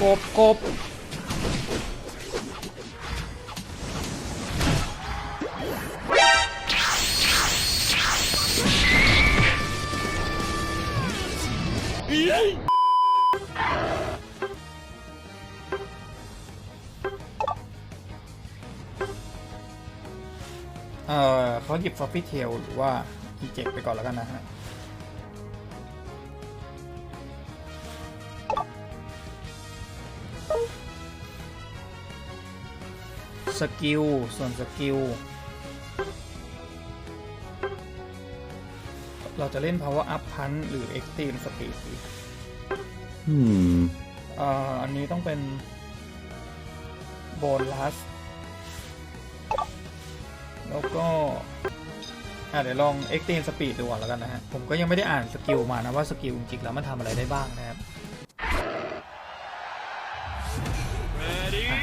กบกบเออเขาหยิบฟอฟฟี่เทลหรือว่าอีเจ็กไปก่อนแล้วกันนะฮะ สกิล ส่วนสกิล เราจะเล่น power up punch หรือ extreme speed ดีอืมเอ่ออันนี้ต้องเป็นโบลัส แล้วก็อะเดี๋ยวลอง extreme speed ดูก่อนแล้วกันนะฮะ ผมก็ยังไม่ได้อ่านสกิลมานะว่าสกิลจริงๆแล้วมันทำอะไรได้บ้างนะครับ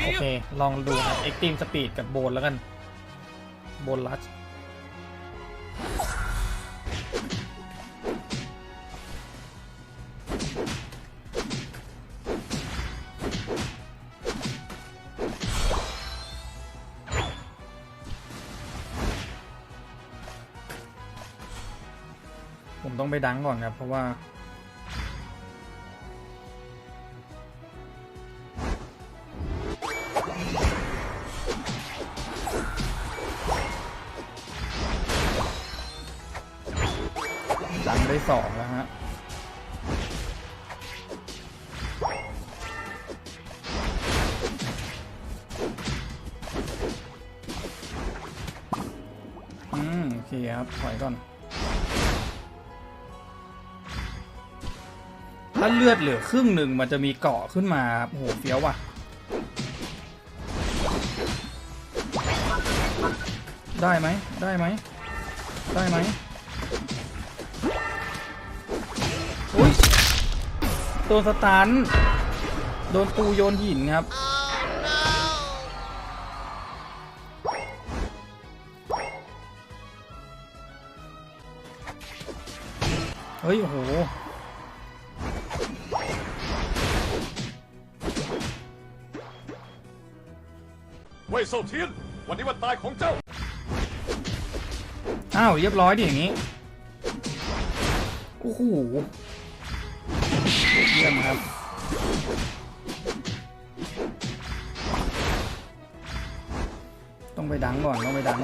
โอเค ลองดูครับ extreme speed กับโบนแล้วกัน โบนลัสผมต้องไปดังก่อนครับ เพราะว่า สองแล้วฮะอืมโอเคครับถอยก่อนถ้าเลือดเหลือครึ่งหนึ่งมันจะมีเกาะขึ้นมาโหเฟี้ยวว่ะ ได้ไหมได้ไหมได้ไหม ดนสตัน โดนปูโยนหินครับเฮ้ย โอ้โห เว่ยเซาเทียน วันนี้วันตายของเจ้า อ้าว เรียบร้อยดิอย่างนี้ โอ้โหเยี่ยมครับต้องไปดังก่อน ต้องไปดัง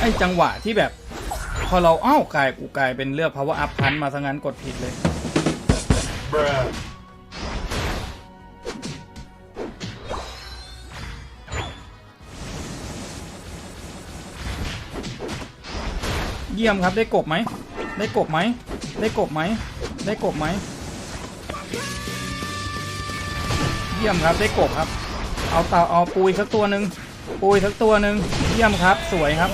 ไอ้จังหวะที่แบบ พอเราอ้าวกลายกูกลายเป็นเลือก power up พันมาซะงั้นกดผิดเลย ยี่ยมครับได้กบไหมได้กบไหมได้กบไหมได้กบไหมเยี่ยมครับได้กบครับ เอาเต่าเอาปูอีกสักตัวหนึ่งปูอีกสักตัวหนึ่งเยี่ยมครับสวยครับ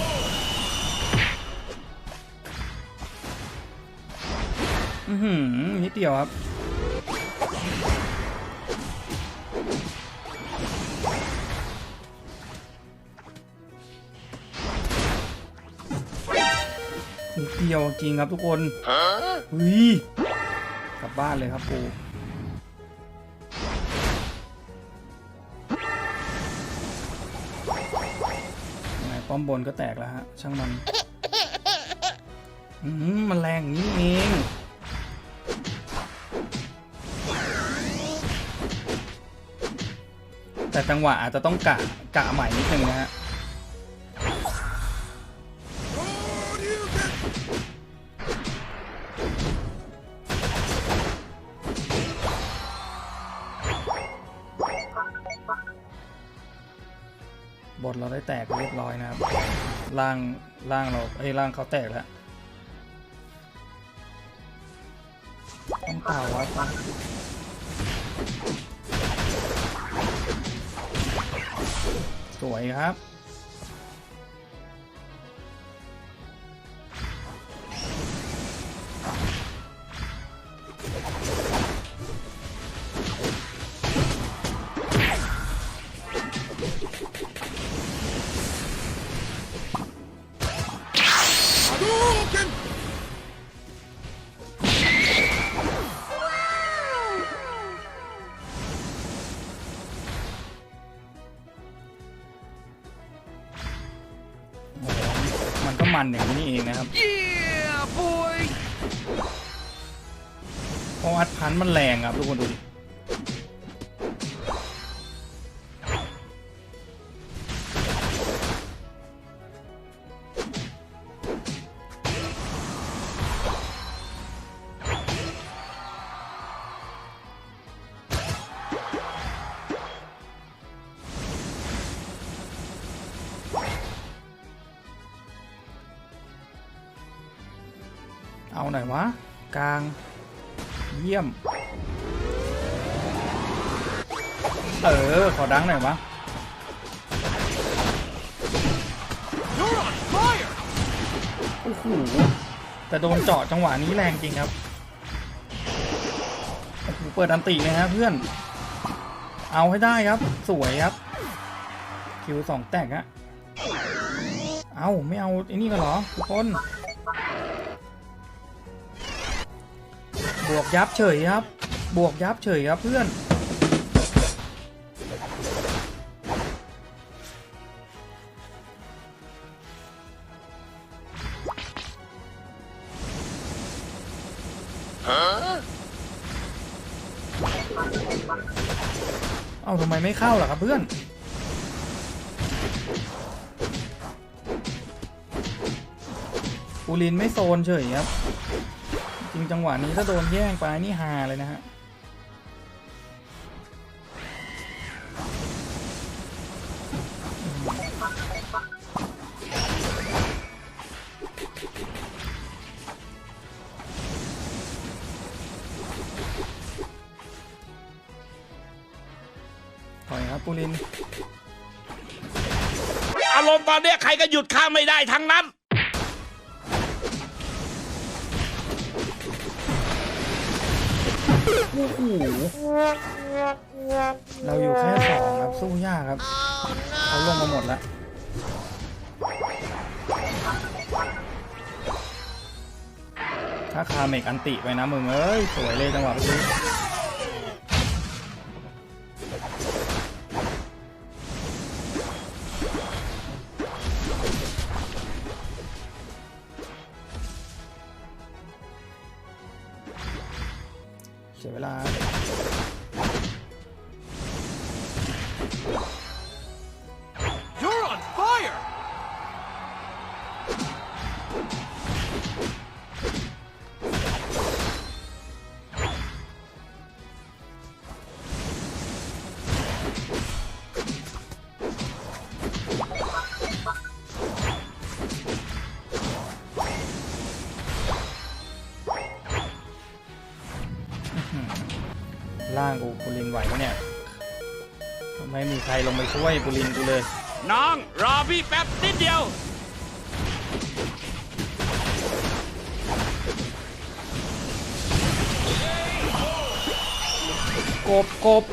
อือหือนิดเดียวครับ นิดเดียวจริงครับทุกคนเฮ้ยกลับบ้านเลยครับปูยังไงป้อมบนก็แตกแล้วฮะ ช่างมันอืมมันแรงอย่างนี้เองแต่จังหวะอาจจะต้องกะกะใหม่นิดนึงนะฮะ ล่างล่างเราไอ้ยล่างเขาแตกแล้วต้องเต่าไว้ปะสวยครับำมันอย่างนี้เองนะครับ yeah, เพราะอัดพันมันแรงครับทุกคนดูดิ เอาหน่อยวะ กลาง เยี่ยม เออ ขอดังหน่อยวะโอ้โหแต่โดนเจาะจังหวะนี้แรงจริงครับโอ้โหเปิดอันติเลยฮะเพื่อน เอาให้ได้ครับ สวยครับ คิวสองแตกฮะเอาไม่เอาไอ้นี่กันเหรอทุกคน บวกยับเฉยครับ บวกยับเฉยครับเพื่อน เอาทำไมไม่เข้าล่ะครับเพื่อนปูลินไม่โซนเฉยครับ ริงจังหวะนี้ถ้าโดนแย่งไปนี่ฮาเลยนะฮะถอยครับปูลิน อารมณ์ตอนเนี้ยใครก็หยุดข้าไม่ได้ทั้งนั้น อ้โหเราอยู่แค่สองครับ สู้ยากครับเขาลงมาหมดแล้วถ้าคาเมกอันติไปนะมึงเอ้ย สวยเลยจังหวะนี้ เสียเวลา ล่างกูปุรินไหวปะเนี่ย ไม่มีใครลงไปช่วยปุรินกูเลย น้องรอพี่แป๊บนิดเดียวกบกบ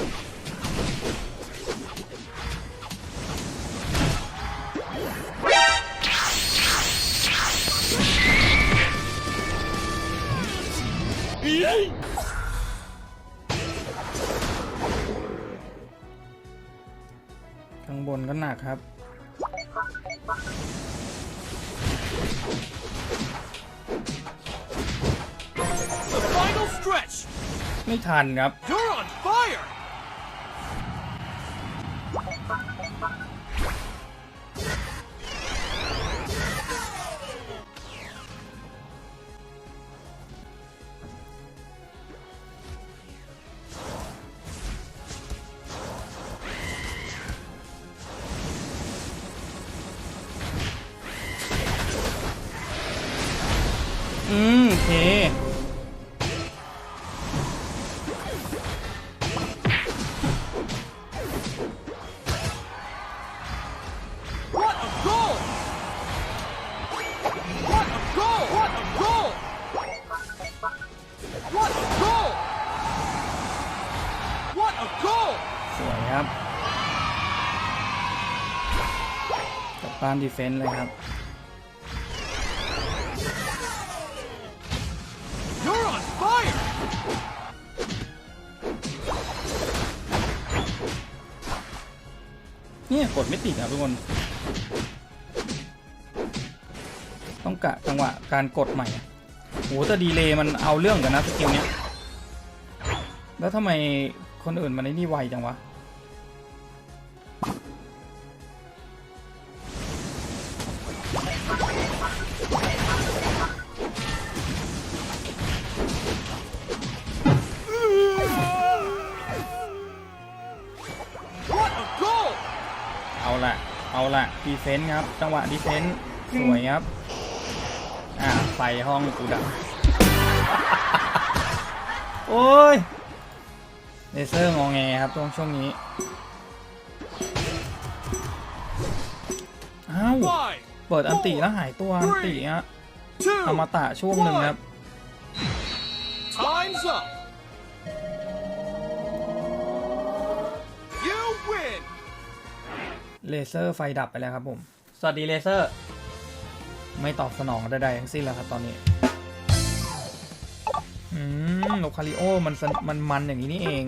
บนก็หนักครับ The final stretch ไม่ทันครับ ปานดีเฟนส์เลยครับ You're on fire เนี่ยกดไม่ติดครับทุกคน ต้องกะจังหวะการกดใหม่อะโหแต่ดีเลย์มันเอาเรื่องกันนะสกิลเนี้ย แล้วทำไมคนอื่นมันไอ้นี่ไวจังวะ เอาละเอาละดีเฟนต์ครับ จังหวะดีเฟนต์สวยครับ อ่าไฟห้องกูดับโอ้ยเลเซอร์งอแงครับช่วงช่วงนี้อ้าว Five, เปิดอันติแล้วหายตัวอันติฮะอม two, ตะช่วงหนึ่งครับ เลเซอร์ไฟดับไปแล้วครับผม สวัสดีเลเซอร์ ไม่ตอบสนองใดๆทั้งสิ้นแล้วครับตอนนี้ อืมโลคาริโอมันสนมันมันอย่างนี้นี่เอง